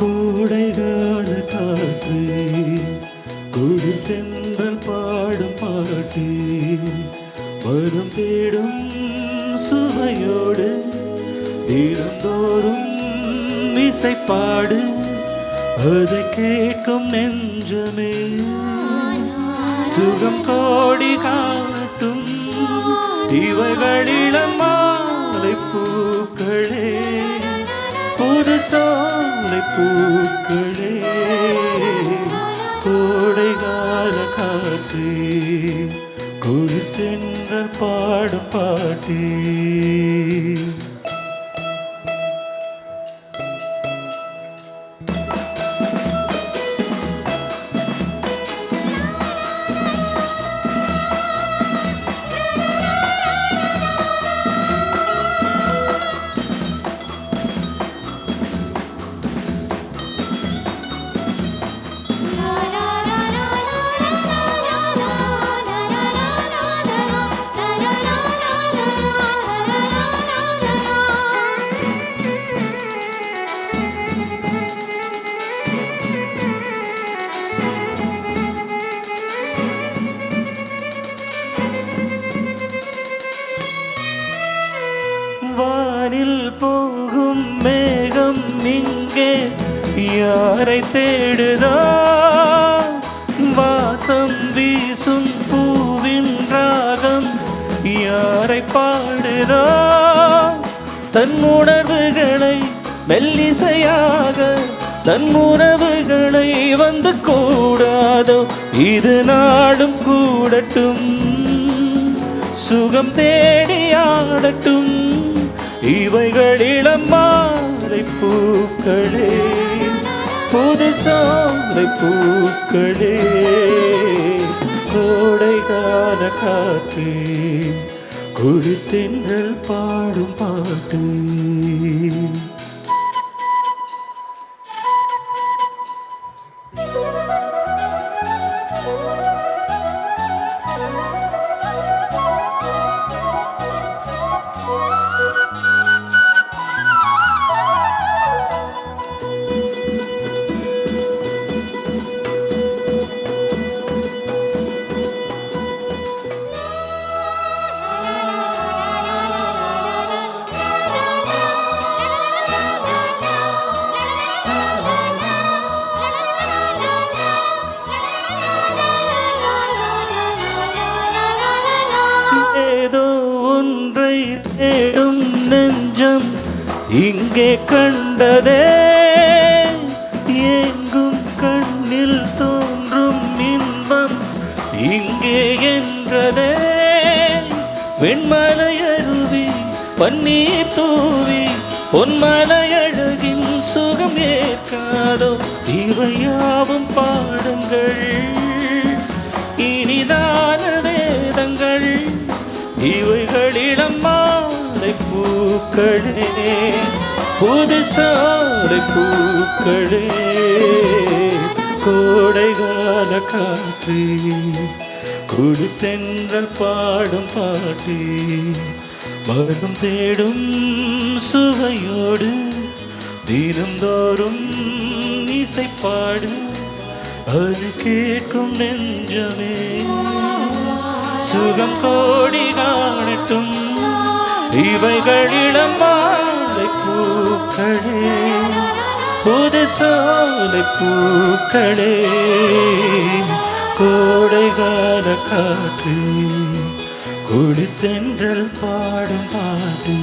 கோடைகால காற்று குடித்தென்றல் பாடும் பாட்டு வரும் தேடும் சுவையோடு தினந்தோறும் இசைப்பாடு அதை கேட்கும் நெஞ்சமே. சுகம் கோடி காட்டும் இவைகளிடம் மாலை பூக்களே. ஒரு சாலை பூக்களே கோடைகால காற்று குளித்தென்ற பாடும் பாட்டே. இங்கே யாரை தேடுதா? வாசம் வீசும் பூவின் ராகம் யாரை பாடுதா? தன் உணர்வுகளை மெல்லிசையாக தன் உறவுகளை வந்து கூடாதோ? இது நாடும் கூடட்டும் சுகம் தேடி ஆடட்டும் இவைகளிடம் மாலை பூக்களே புது சோலை பூக்களே கோடைகால காத்து குளித்தென்றல் பாடும் பாட்டு ஒன்றை தேடும் நெஞ்சம் இங்கே கண்டதே. எங்கும் கண்ணில் தோன்றும் இன்பம் இங்கே என்றதே. வெண்மலை அருவி பன்னீர் தூவி பொன்மலை அழகின் சுகம் ஏற்காதோ. இவையாவும் பாடுங்கள். பூக்களே புது பூக்களே கோடைகால காற்று குடித்தென்றல் பாடும் பாட்டு மகம் தேடும் சுவையோடு தினந்தோறும் இசைப்பாடு அது கேட்கும் நெஞ்சமே. சுகம் கோடி காணட்டும். இவைகளிடம் மாலை பூக்களே புது சோலை பூக்களே கோடைகால காற்று கொடுத்தென்றல் பாடும் பாட்டு.